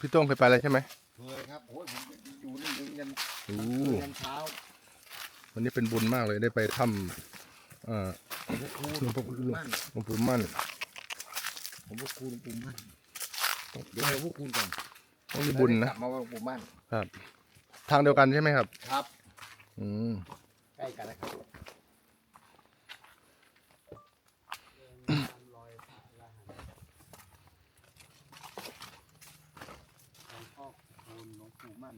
พี่โต้งเคยไปแล้วใช่ไหมเคยครับโอ้ยผมอยู่นี่ถึงยันโอ้ยันเช้าวันนี้เป็นบุญมากเลยได้ไปถ้ำเอ่อผมก็ครูหลวงพ่อหลวงหลวงมั่นหลวงปู่มั่นผมก็ครูหลวงปู่มั่นเดี๋ยวเราพวกคุณก่อนต้องมีบุญกนะลับมาว่าหลวงปู่มั่นครับ ทางเดียวกันใช่ไหมครับ ครับ อืมใกล้กันนะครับ humano.